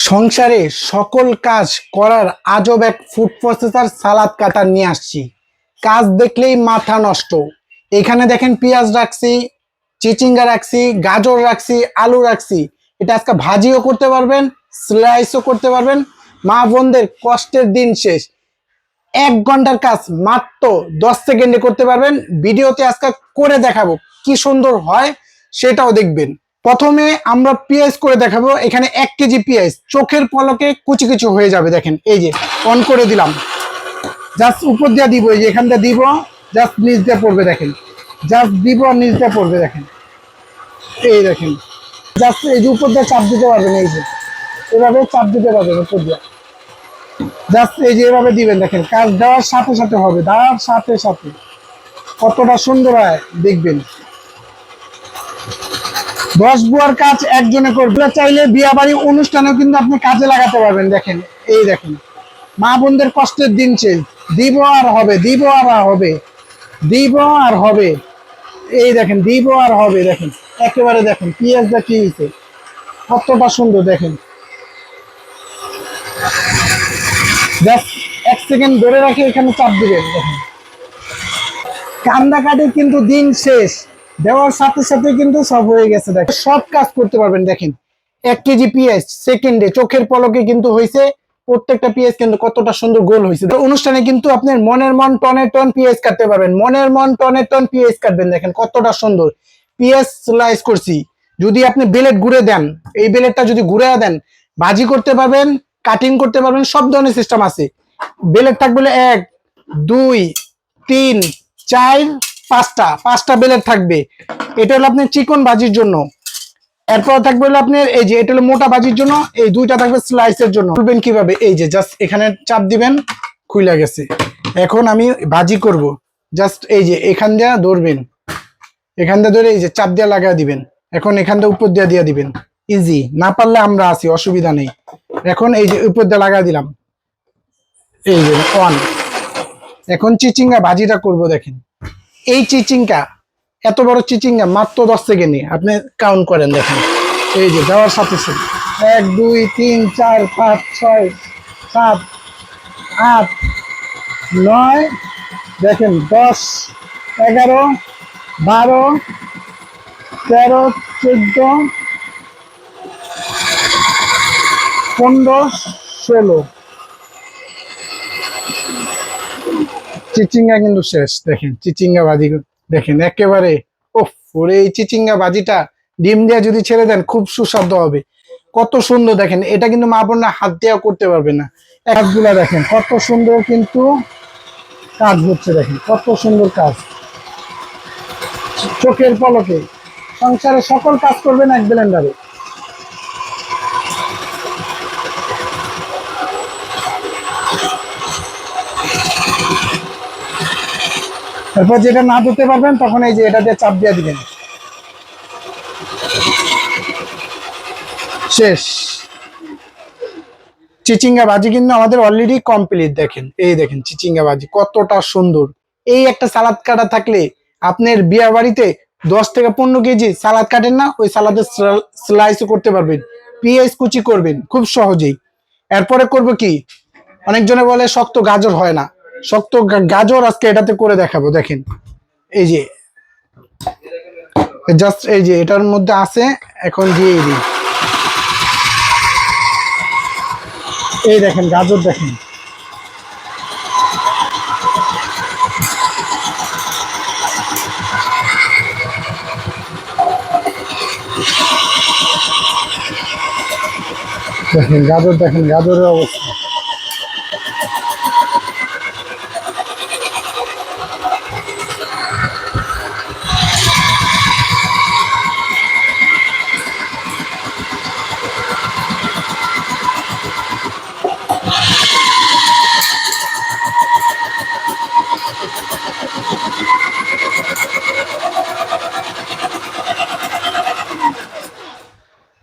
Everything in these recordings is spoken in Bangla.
সংসারে সকল কাজ করার আজব এক ফুড প্রসেসার সালাদ কাটার নিয়ে আসছি। কাজ দেখলেই মাথা নষ্ট। এখানে দেখেন পেঁয়াজ রাখছি, চিচিঙ্গা রাখছি, গাজর রাখছি, আলু রাখছি। এটা আজকে ভাজিও করতে পারবেন স্লাইসও করতে পারবেন। মা বোনদের কষ্টের দিন শেষ। এক ঘণ্টার কাজ মাত্র দশ সেকেন্ডে করতে পারবেন। ভিডিওতে আজকে করে দেখাবো কি সুন্দর হয়, সেটাও দেখবেন। প্রথমে আমরা পেঁয়াজ করে দেখাবো, এখানে এক কেজি পেঁয়াজ চোখের পলকে কুচি কুচি হয়ে যাবে, দেখেন, এই যে অন করে দিলাম। জাস্ট উপর দিয়ে দিব, এই যে এখান দিয়ে দিব জাস্ট নিচ দিয়ে পড়বে, দেখেন। জাস্ট দিব, নিচ দিয়ে পড়বে, দেখেন। এই দেখেন জাস্ট এই যে উপর দিয়ে চাপ দিতে পারবেন, এই যে। এভাবে চাপ দিতে পারবেন উপর দিয়ে। জাস্ট এই যে এভাবে দিবেন, দেখেন, কাজ দেওয়ার সাথে সাথে হবে, দেওয়ার সাথে সাথে। কতটা সুন্দর হয়, দেখবেন। দশ বুয়ার কাজ একজনে করবে। চাইলে বিয়া বাড়ি অনুষ্ঠানেও কিন্তু আপনি কাজে লাগাতে পারবেন, দেখেন, এই দেখেন। মা বোনদের কষ্টের দিন শেষ দিব আর হবে, দিব আর হবে, দিব আর হবে। এই দেখেন, দিব আর হবে, দেখেন। একেবারে দেখেন, পিঁয়াজটা কি হয়েছে কতটা সুন্দর, দেখেন। এক সেকেন্ড ধরে রাখে, এখানে চাপ দিবেন, দেখেন। কান্দা কাটে কিন্তু দিন শেষ। দেওয়ার সাথে সাথে কিন্তু সব হয়ে গেছে, দেখেন। সব কাজ করতে পারবেন, দেখেন। এক কেজি পিএস সেকেন্ডে চোখের পলকে কিন্তু হয়েছে প্রত্যেকটা পিএস কিন্তু কতটা সুন্দর গোল হয়েছে অনুষ্ঠানে কিন্তু আপনার মনের মন টনের টন পিএস কাটতে পারবেন। মনের মন টনের টন পিএস কাটবেন, দেখেন কতটা সুন্দর। পিএস স্লাইস করছি। যদি আপনি বেলেট ঘুরে দেন, এই বেলেটটা যদি ঘুরে দেন, ভাজি করতে পারবেন কাটিং করতে পারবেন, সব ধরনের সিস্টেম আছে। বেলেট থাকবে এক, দুই, তিন, চার পাঁচটা পাঁচটা বেলেট থাকবে। এটা হলো আপনার চিকন বাজির জন্য। এরপর থাকবে হলো আপনার এই যে, এটা হলো মোটা বাজির জন্য। এই দুইটা থাকবে স্লাইসের জন্য। খুলবেন কীভাবে? এই যে জাস্ট এখানে চাপ দিবেন, খুইলা গেছে। এখন আমি ভাজি করব। জাস্ট এই যে, এখান দিয়ে ধরবেন। এখান দিয়ে ধরে এই যে, চাপ দিয়ে লাগা দিবেন। এখন এখান দিয়ে উপর দিয়ে দিয়ে দিবেন। ইজি না পারলে আমরা আছি, অসুবিধা নেই। এখন এই যে, উপর দিয়ে লাগা দিলাম। এই যে অন এখন চিচিঙ্গা ভাজিটা করব, দেখেন। এই চিচিঙ্গা এত বড় চিচিঙ্গা মাত্র দশ সেকেন্ডে। আপনি কাউন্ট করেন, দেখেন। এই যে দেওয়ার সাথে সাথে। এক, দুই, তিন, চার, পাঁচ, ছয়, সাত, আট, নয়, দেখেন, দশ, এগারো, বারো, তেরো, চোদ্দ, পনেরো, ষোলো। চিচিঙ্গা কিন্তু শেষ, দেখেন, চিচিঙ্গা বাজি, দেখেন, একেবারে ও ওরে, এই চিচিঙ্গা বাজিটা ডিম দিয়ে যদি ছেড়ে দেন, খুব সুস্বাদু হবে। কত সুন্দর, দেখেন, এটা কিন্তু মা বোনরা হাত দেওয়া করতে পারবে না। কাজগুলা দেখেন, কত সুন্দর কিন্তু কাজ হচ্ছে, দেখেন, কত সুন্দর কাজ। চোখের পলকে, সংসারে সকল কাজ করবেন এক ব্লেন্ডারে তারপর যেটা না ধরতে পারবেন, তখন এই যে এটা দিয়ে চাপ দিয়ে দিবেন। শেষ। চিচিঙ্গা ভাজি কিন্তু আমাদের অলরেডি কমপ্লিট দেখেন। এই দেখেন চিচিঙ্গা ভাজি কতটা সুন্দর। এই একটা সালাদ কাটা থাকলে আপনার বিয়া বাড়িতে দশ থেকে পনেরো কেজি সালাদ কাটেন না, ওই সালাদের স্লাইসও করতে পারবেন। পিএস কুচি করবেন, খুব সহজেই। এরপরে করব কি? অনেকজনে বলে শক্ত গাজর হয় না। শক্ত গাজর আজকে এটাতে করে দেখাবো, দেখেন। এই যে জাস্ট এই যে, এটার মধ্যে আছে, এখন দিয়ে দিই। এই দেখেন, গাজর দেখেন। দেখেন, গাজর দেখেন, গাজরের অবস্থা।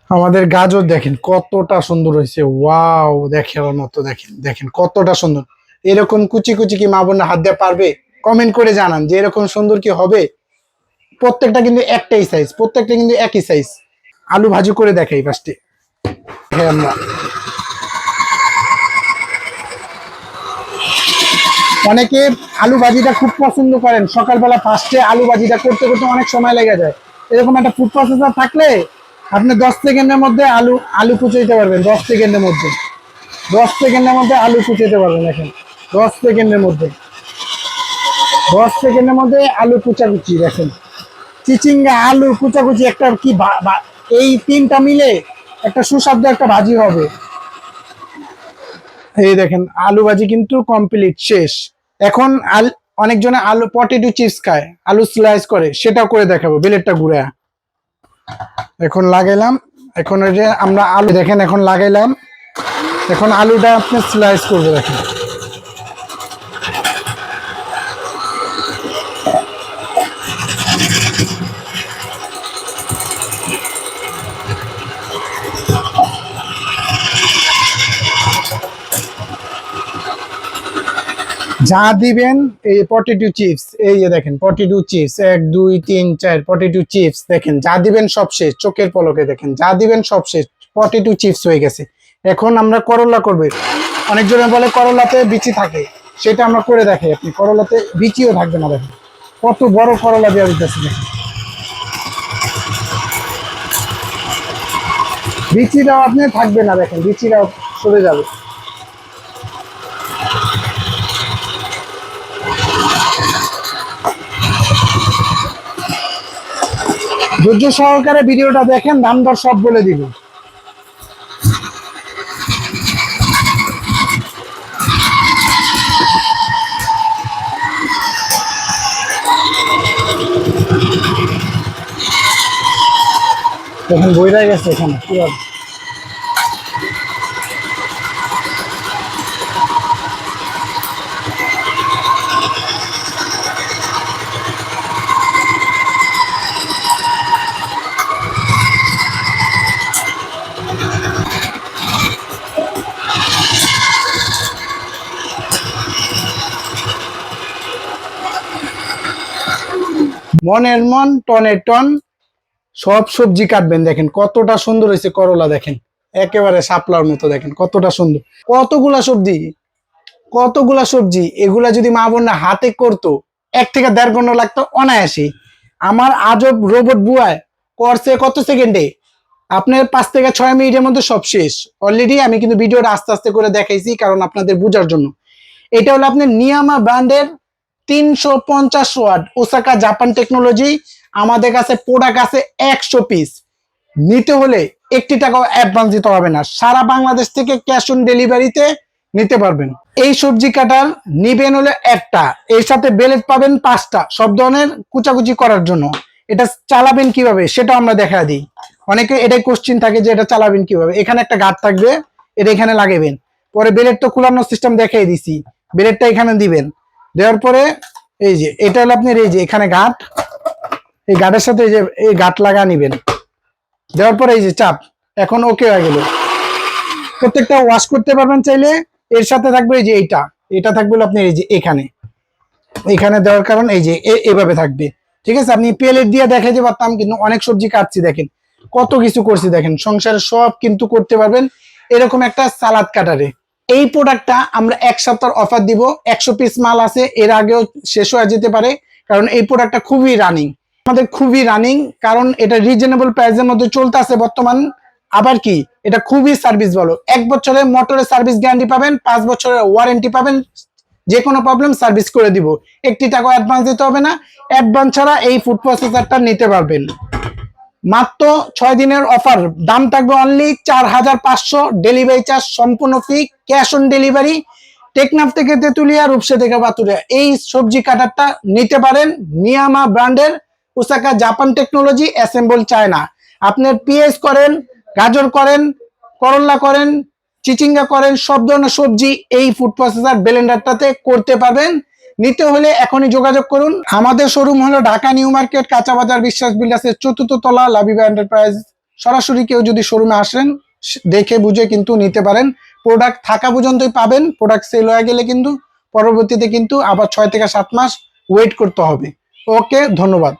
আমাদের গাজর দেখেন, কতটা সুন্দর হয়েছে। ওয়াও দেখার মতো, দেখেন দেখেন কতটা সুন্দর। এরকম কুচি কুচি কি মা বোন হাত দেওয়া পারবে? কমেন্ট করে জানান যে এরকম সুন্দর কি হবে। প্রত্যেকটা কিন্তু একটাই সাইজ প্রত্যেকটা কিন্তু একই সাইজ আলু ভাজি করে দেখাই ফার্স্টে হ্যাঁ আমরা। অনেকে আলু ভাজিটা খুব পছন্দ করেন। সকালবেলা ফার্স্টে আলু ভাজিটা করতে করতে অনেক সময় লেগে যায়। এরকম একটা ফুড প্রসেসার থাকলে আপনি দশ সেকেন্ডের মধ্যে আলু আলু কুচে দিতে পারবেন, দশ সেকেন্ডের মধ্যে। দশ সেকেন্ডের মধ্যে আলু কুচাইতে পারবেন দেখেন দশ সেকেন্ডের মধ্যে। দশ সেকেন্ডের মধ্যে আলু কুচাকুচি, দেখেন। চিচিঙ্গা আলু কুচাকুচি একটা কি এই তিনটা মিলে একটা সুস্বাদু একটা ভাজি হবে। এই দেখেন, আলু ভাজি কিন্তু কমপ্লিট শেষ। এখন আল, অনেকজনে আলু পটেটো চিপস খায়, আলু স্লাইস করে, সেটাও করে দেখাবো বেলেটটা ঘুরে এখন লাগাইলাম। এখন এই যে আমরা আলু দেখেন, এখন লাগাইলাম। এখন আলুটা আপনি স্লাইস করবে, দেখেন। যা দিবেন এই পটেটো চিপস এই যে দেখেন পটেটো চিপস এক, দুই, তিন, চার পটেটো চিপস দেখেন, যা দিবেন সব শেষ, চোখের পলকে দেখেন, যা দিবেন সব শেষ পটেটো চিপস হয়ে গেছে। এখন আমরা করলা করবে। অনেকজনে বলে করলাতে বিচি থাকে, সেটা আমরা করে দেখাই আপনি, করলাতে বিচিও থাকবে না দেখেন। কত বড় করলা দেওয়া দিতেছে দেখেন। বিচিটাও আপনি থাকবে না দেখেন, বিচিটাও সরে যাবে। ধৈর্য সহকারে ভিডিওটা দেখেন দাম দর সব বলে দিব। বই বইরাই গেছে এখানে, কি হবে? মনের মন, টনের টন, সব সবজি কাটবেন দেখেন, কতটা সুন্দর হয়েছে করলা দেখেন, একেবারে সাপলার মতো দেখেন, কতটা সুন্দর। কতগুলা সবজি কতগুলা সবজি, এগুলা যদি মা বোনরা হাতে করতো, এক থেকে দেড় ঘণ্টা লাগতো অনায়াসে। আমার আজব রোবট বুয়ায় করছে কত সেকেন্ডে? আপনার পাঁচ থেকে ছয় মিনিটের মধ্যে সব শেষ। অলরেডি আমি কিন্তু ভিডিওটা আস্তে আস্তে করে দেখাইছি, কারণ আপনাদের বোঝার জন্য। এটা হলো আপনার নিয়ামা ব্র্যান্ডের তিনশো পঞ্চাশ ওয়াট ওসাকা জাপান টেকনোলজি, আমাদের কাছে প্রোডাক্ট আছে একশো পিস নিতে হলে একটি টাকাও অ্যাডভান্স দিতে হবে না। সারা বাংলাদেশ থেকে ক্যাশ অন ডেলিভারিতে নিতে পারবেন। এই সবজি কাটার নিবেন হলে একটা, এর সাথে বেলেট পাবেন পাঁচটা, সব ধরনের কুচাকুচি করার জন্য। এটা চালাবেন কীভাবে সেটা আমরা দেখা দিই। অনেকে এটাই কোশ্চিন থাকে যে এটা চালাবেন কীভাবে? এখানে একটা গার্ড থাকবে, এটা এখানে লাগাবেন। পরে বেলেট তো কুলানোর সিস্টেম দেখাই দিছি। বেলেটটা এখানে দিবেন। দেওয়ার পরে এই যে, এটা হলো আপনার এই যে, এখানে গাঁট এই গাঁটের সাথে এই যে, এই গাঁট লাগা নিবেন। দেওয়ার পরে এই যে চাপ, এখন ওকে হয়ে গেল। প্রত্যেকটা ওয়াশ করতে পারবেন চাইলে, এর সাথে থাকবে এই যে এইটা। এটা থাকবে আপনার এই যে এখানে। এখানে দেওয়ার কারণ এই যে এভাবে থাকবে। ঠিক আছে, আপনি পেলেট দিয়ে দেখাইতে পারতাম কিন্তু অনেক সবজি কাটছি, দেখেন। কত কিছু করছি, দেখেন। সংসারে সব কিন্তু করতে পারবেন। এরকম একটা সালাদ কাটারে। এই প্রোডাক্টটা আমরা এক সপ্তাহ অফার দিব। একশো পিস মাল আছে, এর আগেও শেষ হয়ে যেতে পারে, কারণ এই প্রোডাক্টটা খুবই রানিং আমাদের খুবই রানিং কারণ এটা রিজনেবল প্রাইসের মধ্যে চলতে আছে বর্তমান। আবার কি, এটা খুবই সার্ভিস ভালো এক বছরের মোটরের সার্ভিস গ্যারান্টি পাবেন, পাঁচ বছরের ওয়ারেন্টি পাবেন যে কোনো প্রবলেম সার্ভিস করে দিব। একটি টাকা অ্যাডভান্স দিতে হবে না অ্যাডভান্স ছাড়া এই ফুড প্রসেসারটা নিতে পারবেন। মাত্র ছয় দিনের অফার দাম থাকবে অনলি চার হাজার পাঁচশো। ডেলিভারি চার্জ সম্পূর্ণ free cash on delivery Teknaf থেকে তেতুলিয়া, রূপসা থেকে বাতুলিয়া এই সবজি কাটারটা নিতে পারেন নিয়ামা ব্র্যান্ডের Osaka Japan technology assemble China আপনার পিএস করেন, গাজর করেন করল্লা করেন, চিচিঙ্গা করেন, সব ধরনের সবজি এই ফুড প্রসেসার ব্লেন্ডারটাতে করতে পারবেন। নিতে হলে এখনই যোগাযোগ করুন। আমাদের শোরুম হলো ঢাকা নিউ মার্কেট, কাঁচা বাজার, বিশ্বাস বিল্ডার্সের চতুর্থ তলা লাবিবা এন্টারপ্রাইজ সরাসরি কেউ যদি শোরুমে আসেন দেখে বুঝে কিন্তু নিতে পারেন। প্রোডাক্ট থাকা পর্যন্তই পাবেন। প্রোডাক্ট সেল হয়ে গেলে কিন্তু, পরবর্তীতে কিন্তু আবার ছয় থেকে সাত মাস ওয়েট করতে হবে। ওকে, ধন্যবাদ।